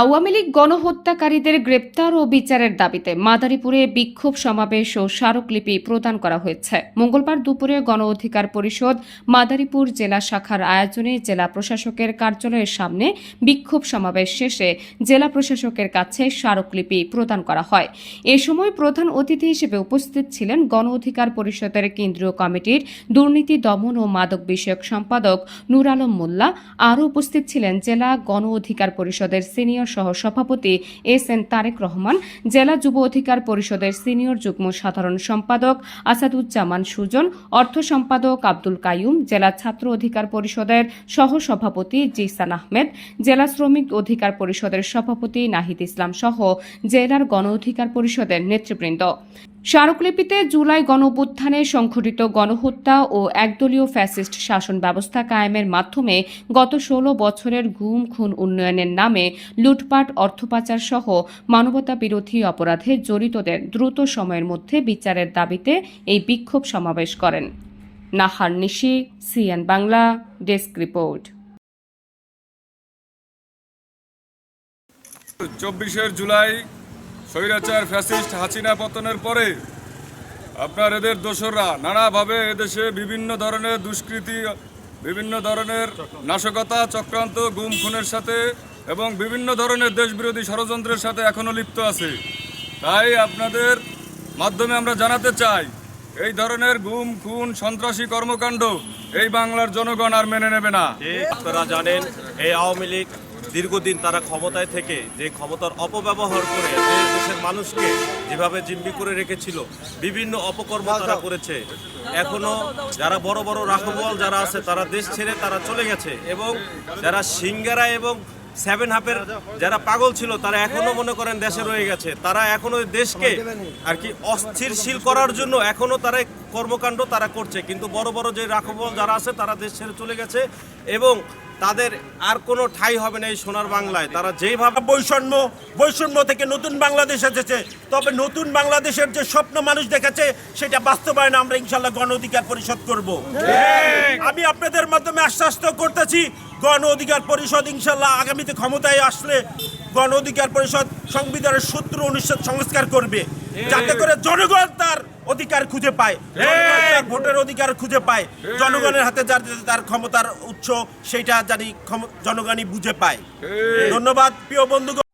আওয়ামী লীগ গণহত্যাকারীদের গ্রেপ্তার ও বিচারের দাবিতে মাদারীপুরে বিক্ষোভ সমাবেশ ও স্মারকলিপি প্রদান করা হয়েছে। মঙ্গলবার দুপুরে গণ অধিকার পরিষদ মাদারীপুর জেলা শাখার আয়োজনে জেলা প্রশাসকের কার্যালয়ের সামনে বিক্ষোভ সমাবেশ শেষে জেলা প্রশাসকের কাছে স্মারকলিপি প্রদান করা হয়। এ সময় প্রধান অতিথি হিসেবে উপস্থিত ছিলেন গণ অধিকার পরিষদের কেন্দ্রীয় কমিটির দুর্নীতি, দমন ও মাদক বিষয়ক সম্পাদক নূর আলম মোল্লা। আরও উপস্থিত ছিলেন জেলা গণ অধিকার পরিষদের সিনিয়র সহ সভাপতি এস এন তারেক রহমান, জেলা যুব অধিকার পরিষদের সিনিয়র যুগ্ম সাধারণ সম্পাদক আসাদুজ্জামান সুজন, অর্থ সম্পাদক আব্দুল কায়ুম জেলা ছাত্র অধিকার পরিষদের সহ সভাপতি জিসান আহমেদ, জেলা শ্রমিক অধিকার পরিষদের সভাপতি নাহিদ ইসলাম সহ জেলার গণ অধিকার পরিষদের নেতৃবৃন্দ। স্মারকলিপিতে জুলাই গণঅভ্যুত্থানে সংঘটিত গণহত্যা ও একদলীয় ফ্যাসিস্ট শাসন ব্যবস্থা কায়েমের মাধ্যমে গত ষোলো বছরের গুম, খুন উন্নয়নের নামে লুটপাট, অর্থপাচার সহ মানবতা বিরোধী অপরাধে জড়িতদের দ্রুত সময়ের মধ্যে বিচারের দাবিতে এই বিক্ষোভ সমাবেশ করেন। Nahar Nishi, CN Bangla, desk report. চব্বিশের জুলাই স্বৈরাচার ফ্যাসিস্ট হাসিনা পতনের পরে আপনার এদের দোসররা নানাভাবে এদেশে বিভিন্ন ধরনের দুষ্কৃতি, বিভিন্ন ধরনের নাশকতা, চক্রান্ত, গুম, খুনের সাথে এবং বিভিন্ন ধরনের দেশবিরোধী ষড়যন্ত্রের সাথে এখনও লিপ্ত আছে। তাই আপনাদের মাধ্যমে আমরা জানাতে চাই, এই ধরনের গুম, খুন, সন্ত্রাসী কর্মকাণ্ড এই বাংলার জনগণ আর মেনে নেবে না। আপনারা জানেন, এই আওয়ামী লীগ দীর্ঘদিন তারা ক্ষমতায় থেকে যে ক্ষমতার অপব্যবহার করে দেশের মানুষকে যেভাবে জিম্মি করে রেখেছিল, বিভিন্ন অপকর্ম তারা করেছে। এখনও যারা বড় বড় রাখবল যারা আছে, তারা দেশ ছেড়ে তারা চলে গেছে এবং যারা সিঙ্গারা এবং সেভেন হাফের যারা পাগল ছিল তারা এখনও মনে করেন দেশে রয়ে গেছে। তারা এখনও দেশকে আর কি অস্থিরশীল করার জন্য এখনও তারা কর্মকাণ্ড তারা করছে। কিন্তু বড় বড় যে রাখবল যারা আছে তারা দেশ ছেড়ে চলে গেছে এবং তাদের আর কোনো ঠাই হবে না এই সোনার বাংলায়। তারা যেইভাবে বৈষম্য বৈষম্য থেকে নতুন বাংলাদেশ এসেছে তবে নতুন বাংলাদেশের যে স্বপ্ন মানুষ দেখেছে সেটা বাস্তবায়ন আমরা ইনশাল্লাহ গণ অধিকার পরিষদ করব। আমি আপনাদের মাধ্যমে আশ্বাস করতেছি গণ অধিকার পরিষদ ইনশাল্লাহ আগামীতে ক্ষমতায় আসলে গণ অধিকার পরিষদ সংবিধানের সূত্র অনুচ্ছেদ সংস্কার করবে। যাতে করে জনগণ তার অধিকার খুঁজে পায় ভোটের অধিকার খুঁজে পায় জনগণের হাতে যার তার ক্ষমতার উৎস সেইটা জানি ক্ষম- জনগণই বুঝে পায়। ধন্যবাদ প্রিয় বন্ধুগণ।